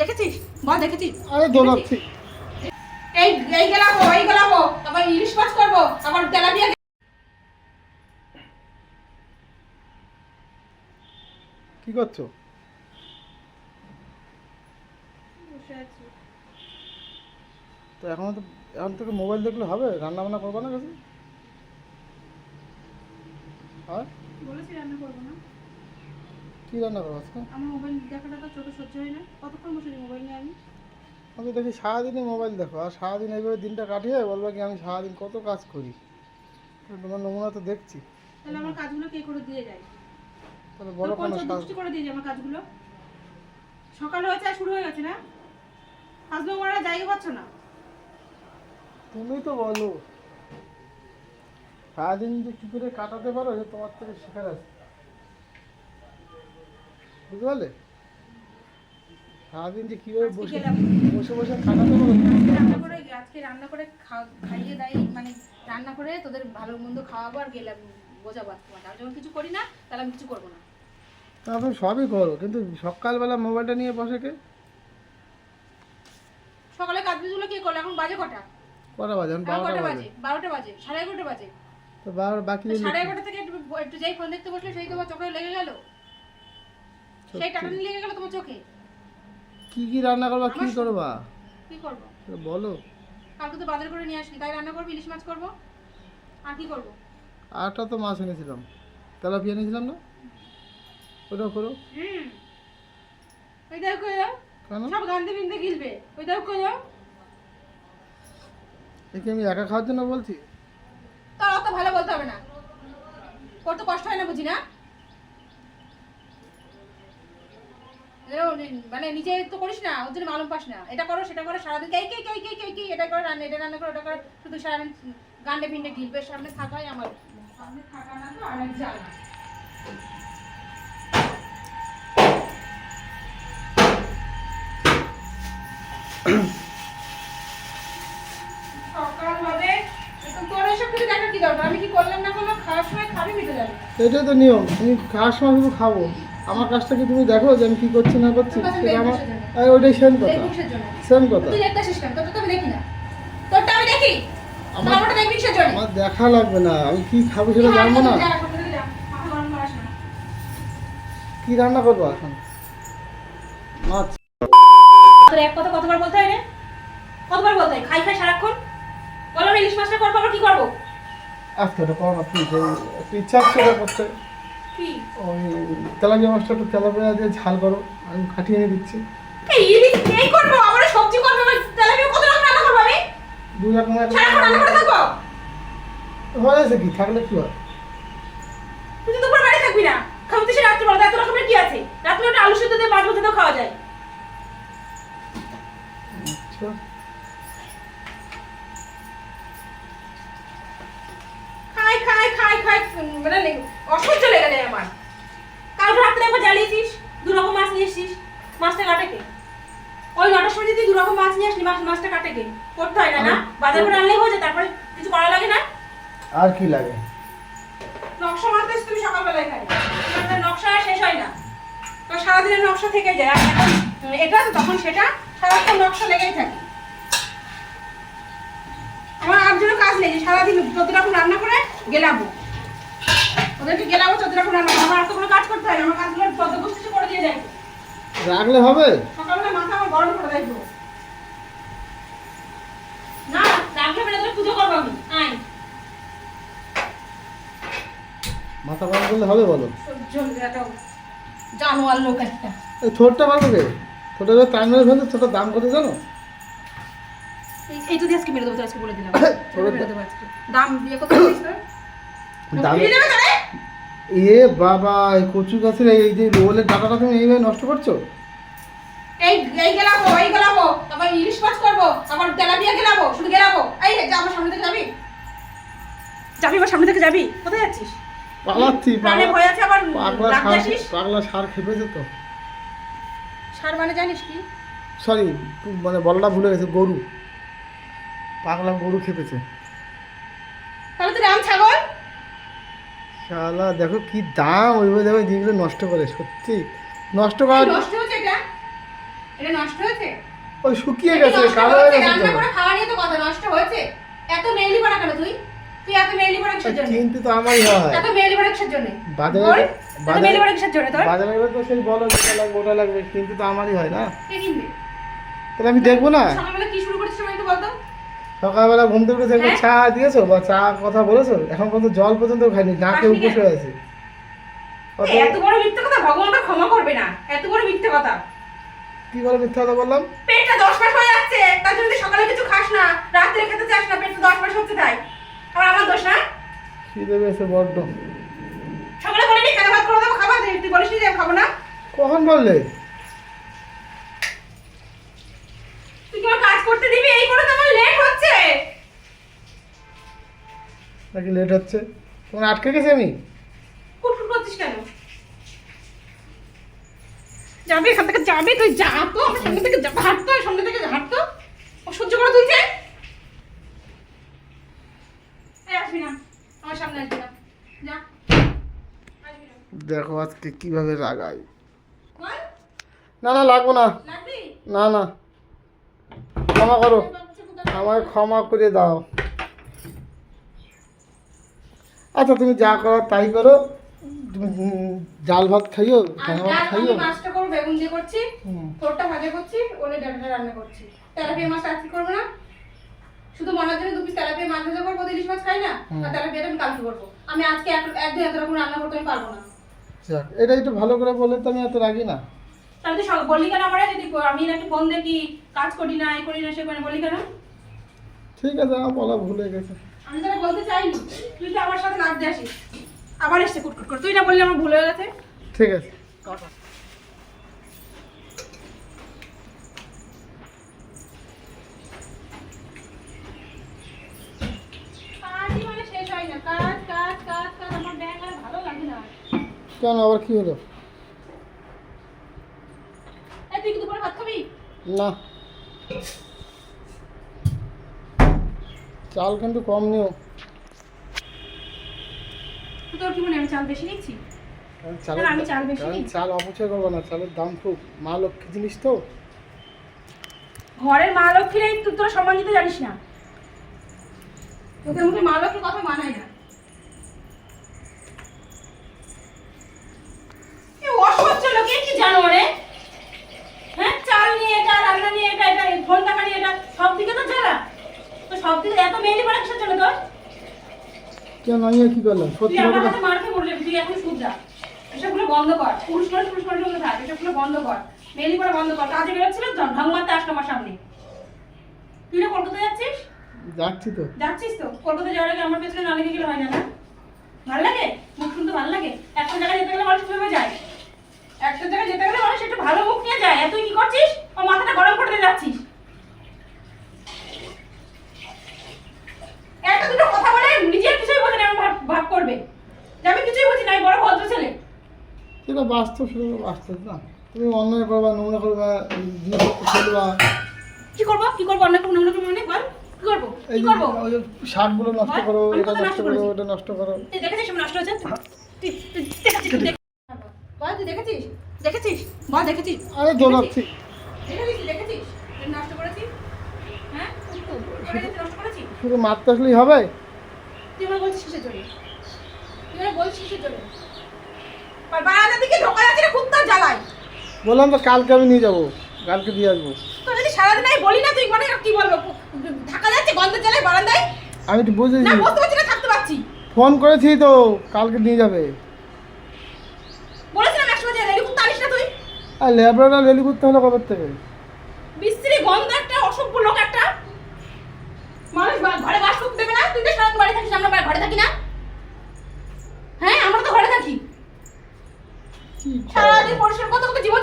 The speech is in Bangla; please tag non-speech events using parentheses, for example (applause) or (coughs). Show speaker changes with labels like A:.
A: দেখেছিস বল দেখেছিস
B: আরে দৌড়াচ্ছি
A: এই এই গেলাবো এই গেলাবো তারপর ইলিশ মাছ করব। তারপর তেলাপিয়া
B: কি করছ? তো এখন তো এখন থেকে মোবাইল দেখলে হবে? রান্না বান্না করব না কিছু আর?
A: বলেছি রান্না করব না।
B: কী রান্না করব আজকে?
A: আমার মোবাইল দেখাটা তো চোখে সহ্য হয় না। কতক্ষণ বসে মোবাইল নিয়ে আমি?
B: আমি দেখি সারাদিনই মোবাইল দেখো আর সারাদিন এইভাবে দিনটা কাটিয়ে বলবে কি আমি সারাদিন কত কাজ করি। তোমার নমুনা তো দেখছি।
A: তাহলে আমার কাজগুলো কে করে দিয়ে যায়?
B: তাহলে বড়
A: কোন
B: কোনো
A: করে দিয়ে যায় আমার কাজগুলো। সকাল হয়েছে আর শুরু হয়ে গেছে না? হাজবেন্ড মারা জায়গা পাচ্ছ না?
B: তুমি তো বলো। সারাদিন যে কী করে কাটাতে পারো তোমার থেকে শেখার আছে বুঝতে পারলে? সারাদিন যে কীভাবে বসে বসে বসে পারো
A: রান্না করে আজকে রান্না করে খাইয়ে দাইয়ে মানে রান্না করে তোদের ভালো মন্দ খাওয়াবো আর গেলাম বোঝাবো আমি যখন কিছু করি না তাহলে আমি কিছু করব না।
B: তা তুমি সবই করো কিন্তু সকালবেলা মোবাইলটা নিয়ে বসে কে?
A: সকালে কাজগুলো কে করল? এখন বাজে কটা?
B: কটা বাজে? এখন বারোটা বাজে।
A: বারোটা বাজে সাড়ে এগারোটা বাজে।
B: তো বারো বাকি
A: সাড়ে এগারোটা থেকে একটু একটু যেই ফোন দেখতে বসলে সেই তোমার চোখে লেগে গেল। সেই টাটানি লেগে গেল তোমার চোখে?
B: কি কি রান্না করবা কি করবা?
A: কি করব?
B: বলো।
A: কালকে তো বাজার করে নিয়ে আসলি তাই রান্না করব ইলিশ মাছ করব। আর কি করব?
B: আটটা তো মাছ এনেছিলাম। তেলাপিয়া এনেছিলাম না? ওটাও করো।
A: হুম। ওই দেখো কই
B: কেন?
A: সব গান্ধী বিন্দে গিলবে। ওই দেখো কই যাও
B: একে আমি একা খাওয়ার জন্য বলছি?
A: তার অত ভালো বলতে হবে না। কত কষ্ট হয় না বুঝি না? মানে নিজে তো করিস না, ওর জন্য মালুম পাস না। এটা করো, সেটা করো, সারাদিন কে কে কে কে কে কে, এটা করো, রান্না, এটা রান্না করো, ওটা করো। শুধু সারাদিন গান্ডে পিন্ডে গিলবে সামনে থাকাই আমার। সামনে থাকা না তো আর সকাল হবে। তো
B: নিয়ম, তুমি খাওয়ার সময় খাব। আমার কাজটা কি তুমি দেখো যে আমি কি করছি না করছি সেটা আমার ওইটাই সেম কথা। সেম কথা।
A: তুই তোরটা তো আমি দেখি না। তোরটা আমি দেখি?
B: আমার-
A: আমার দেখবি কিসের জন্য?
B: আমার দেখা লাগবে না। আমি কি খাব সেটা জানব না। কি রান্না করব এখন? মাছ।
A: তোর এক কথা কতবার বলতে হয় রে? কতবার বলতে হয়? খাই খাই সারাক্ষণ? বলো ইলিশ মাছটা করব আবার কি করব?
B: আজকে ওটা করো না একটু ইচ্ছা করতে।
A: কি?
B: ওই তেলাপিয়া মাছটা একটু তেলাপিয়া দিয়ে ঝাল করো আমি খাটিয়ে এনে দিচ্ছি।
A: এই করব আবার সবজি করব তেলাপিয়া কত রকম রান্না করব আমি?
B: দুই রকমের
A: রান্না করে থাকব?
B: কি? থাকলে কি হয়?
A: তুই তো দুপুর বাড়ি থাকবি না। খাবি তো সে রাত্রে বলো এত রকমের কি আছে? রাত্রে ওটা আলু সিদ্ধ দিয়ে মাছ দিয়েও খাওয়া যায়।
B: আচ্ছা।
A: খাই খাই খাই মানে অসহ্য লেগে যায় আমার। কালকে রাত্রে একবার জ্বালিয়েছিস দু রকম মাছ নিয়ে এসছিস। মাছটা কাটে কে? ওই নটার সময় যদি দু রকম মাছ নিয়ে আসলি মাছ মাছটা কাটে কে? করতে হয় না না? বাজার করে আনলেই হয়ে যায় তারপরে কিছু করা লাগে না?
B: আর কি লাগে?
A: নকশা মারতে তুমি সকালবেলায় খাই নকশা শেষ হয় না। তো সারাদিনের নকশা থেকে যায় আর এখন এটা তখন সেটা সারাক্ষণ নকশা লেগেই থাকে। আমার আর জন্য কাজ নেই সারাদিন চোদ্দ রকম রান্না করে গেলাবো ওদেরকে গেলাবো চোদ্দ রকম রান্না আমার তো কোনো কাজ করতে হয় আমার কাজগুলো চোদ্দ বস্তু করে দিয়ে যায়
B: রাখলে হবে?
A: সকালবেলা মাথা আমার গরম করে দেয় না রাখলে বেড়ে তোর পুজো করব আমি। আয়।
B: মাথা গরম করলে হবে বলো?
A: জানোয়ার লোক একটা।
B: এই ঠোঁটটা পারবে কে ঠোঁটটা টাইম মেরে ফেলতে ছোটটা দাম কত জানো?
A: এই- এই যদি আজকে মেরে দেবো তো আজকে বলে দিলাম। (coughs) দেবো দাম দিয়ে কত
B: এ বাবা এই কচু গাছের এই যে রোলের ডাটাটা তুমি এইভাবে নষ্ট করছ?
A: এই এই গেলাবো এই গেলাবো তারপর ইলিশ মাছ করব তারপর তেলাপিয়া গেলাবো শুধু গেলাবো এই যা আমার সামনে থেকে যাবি। যাবি আমার সামনে থেকে যাবি? কোথায় যাচ্ছিস?
B: পালাচ্ছি পাগলা
A: ভয় আছে আবার
B: পাগলা সার পাগলা সার তো
A: সার মানে জানিস কি?
B: সরি মানে বলটা ভুলে গেছে গরু। পাগলা গরু খেপেছে।
A: তাহলে তুই রাম ছাগল।
B: শালা দেখো কি দাম ওইভাবে দেখো জিনিসগুলো নষ্ট করে সত্যি। নষ্ট করার
A: নষ্ট হচ্ছে এটা? এটা নষ্ট হয়েছে
B: ওই শুকিয়ে গেছে কালো হয়ে গেছে
A: রান্না করে খাওয়া নিয়ে তো কথা নষ্ট হয়েছে এত মেইলি পড়া কেন তুই? তুই এত মেইলি পড়া কিসের জন্য?
B: কিন্তু তো আমারই হয়।
A: এত মেইলি পড়া কিসের জন্য?
B: বাজারে-
A: বল, এত
B: বাজারে-
A: মেইলি পড়া কিসের জন্য তোর?
B: বাজারে গেলে তো সেই বলো লাগবে ওটা লাগবে কিন্তু তো আমারই হয় না।
A: কে কিনবে?
B: তাহলে আমি দেখব না?
A: সকালবেলা কি শুরু করেছিস আমাকে একটু বলতো
B: সকালবেলা ঘুম থেকে উঠে দেখব
A: হ্যাঁ?
B: চা দিয়েছ বা চা কথা বলেছ? এখন পর্যন্ত জল পর্যন্ত খাইনি নাকে উপসে
A: কেন?
B: আছে।
A: এত বড় মিথ্যে কথা ভগবান তো ক্ষমা করবে না এত বড় মিথ্যে কথা।
B: কি করে মিথ্যা কথা বললাম?
A: পেটটা দশ মাস হয়ে যাচ্ছে তার জন্য সকালে কিছু খাস না খেতে চাস না পেটটা মাস হচ্ছে তাই। আর আমার দোষ না? সকালে বলিনি কেন ভাত করে দেবো খাবার তুই যে খাব না।
B: কখন বললে?
A: তুই কি আমার কাজ করতে দিবি? এই করে
B: নাকি লেট হচ্ছে? তোমার আটকে গেছে আমি
A: কুটকুট করছিস কেন? যাবে এখান থেকে যাবে তুই যা তো আমার সামনে থেকে যা হাঁট তো সামনে থেকে হাঁট তো। ও সহ্য করে তুই যে আসবি না আমার সামনে আসবি না। যা
B: দেখো আজকে কীভাবে রাগাই না না লাগবো না। না না। ক্ষমা করো। আমায় ক্ষমা করে দাও। আচ্ছা তুমি যা করো তাই করো। তুমি জাল ভাত খাইও ভাত খাইও।
A: মাছটা করব বেগুন দিয়ে করছি তোরটা ভাজা করছি ওলে ডালটা রান্না করছি। তেলাপিয়া মাছ আজকে করব না। শুধু মনার জন্য দু পিস তেলাপিয়া মাছ ভাজা করব ইলিশ মাছ খাই না আর তেলাপিয়াটা আমি কালকে করব। আমি আজকে এক একদিন এত রকম রান্না করতে আমি পারব না।
B: এটা একটু ভালো করে বললে তো আমি এত রাগি না।
A: তাহলে সব- বললি কেন আমার? যদি আমি নাকি ফোন দেখি কাজ করি না এই করি না সে করি না, বললি কেন?
B: ঠিক আছে বলা ভুল গেছে।
A: আমি তাহলে বলতে চাইনি। তুই তো আমার সাথে লাগতে আসিস আবার এসছে কুটকুট করে। তুই না বললি আমার ভুল হয়ে গেছে?
B: ঠিক আছে।
A: কাজই মানে শেষ হয় না কাজ কাজ কাজ কাজ আমার ব্যাগ আর ভালো লাগে না
B: কেন আবার কি হলো
A: এই তুই কি দুপুরে ভাত খাবি
B: না চাল কিন্তু কম নিও।
A: তোর কি মনে আমি চাল বেশি নিচ্ছি? চাল আমি চাল বেশি
B: চাল অপচয় করব না চালের দাম খুব। মা লক্ষ্মী জিনিস তো।
A: ঘরের মা লক্ষ্মীরাই তুই তোরা সম্মান দিতে জানিস না। তোদের মুখে মা লক্ষ্মীর কথা মানায় না এ অসহ্য লোকে কি জানো রে হ্যাঁ চাল নিয়ে এটা রান্না নিয়ে এটা এটা ফোন টাকা নিয়ে এটা সব দিকে তো জ্বালা তো সব দিকে এত মেহেন্দি পড়া কিসের জন্য তোর
B: কেন আমি কি করলাম সত্যি কথা?
A: কাছে মার তুই এখন যা। এসবগুলো বন্ধ কর। পুরুষ মানুষ পুরুষ মানুষের মধ্যে থাক এসবগুলো বন্ধ কর। মেহেন্দি পড়া বন্ধ কর। কাজে বেরোচ্ছিল ঢং মারতে আসলো আমার সামনে। তুই না কলকাতা যাচ্ছিস?
B: যাচ্ছি তো।
A: যাচ্ছিস তো? কলকাতা যাওয়ার আগে আমার পেছনে না লেগে গেলে হয় না না? ভালো লাগে? মুখ শুনতে ভালো লাগে? একটা জায়গায় যেতে গেলে মানুষ কীভাবে যায়? একটা জায়গায় যেতে গেলে মানুষ একটু ভালো মুখ নিয়ে যায়। তুই কি করছিস? ও মাথাটা গরম করতে যাচ্ছিস একটা দুটো কথা বলে নিজের কিছুই বোঝে না এমন ভাব ভাব করবে যে আমি কিছুই বুঝি না আমি বড় ভদ্র ছেলে
B: সেটা বাস্তব সেটা তো বাস্তব না। তুমি অন্যায় করবা নোংরা করবা জিনিসপত্র ফেলবা।
A: কি করব? কি করব? অন্য কোনো অন্য কোনো বল কি করব?
B: এই যে
A: করব?
B: ওই যে শাকগুলো নষ্ট করো এটা নষ্ট করো? ওটা নষ্ট করো।
A: দেখেছিস নষ্ট হয়েছে? তুই দেখেছিস তুই দেখ- বল তুই দেখেছিস দেখেছিস দেখেছিস
B: আরে দৌড়াচ্ছি।
A: দেখেছিস দেখেছিস নষ্ট করেছিস হ্যাঁ? নষ্ট করেছিস
B: শুধু মারতে আসলেই হবে?
A: তুই আমার বলছিস কিসের জন্য? তুই আমার বলছিস কিসের জন্য? আর বারান্দার দিকে ঢোকা যাচ্ছে না কুত্তা জ্বালায়।
B: বললাম তো কালকে আমি নিয়ে যাব কালকে দিয়ে আসব।
A: তো যদি সারাদিন আমি বলি না তুই মানে কি বলব ঢাকা যাচ্ছে গন্ধ জ্বালায় বারান্দায়?
B: আমি তো
A: না
B: বুঝেছি
A: বসতে পারছি না থাকতে পারছি।
B: ফোন করেছি তো কালকে নিয়ে যাবে।
A: বলেছিলাম একসময় যে রেলি কুত্তা আনিস না তুই?
B: আর ল্যাবরেটরি রেলি করতে হলো কবে থেকে?
A: বিশ্রী গন্ধ একটা অসভ্য লোক একটা। মানুষ ঘরে বাস করতে দেবে না তুই তো সারাদিন বাড়ি থাকিস আমরা ঘরে থাকি না। হ্যাঁ আমরা তো ঘরে থাকি। সারাদিন পরিষ্কার কত কত জীবন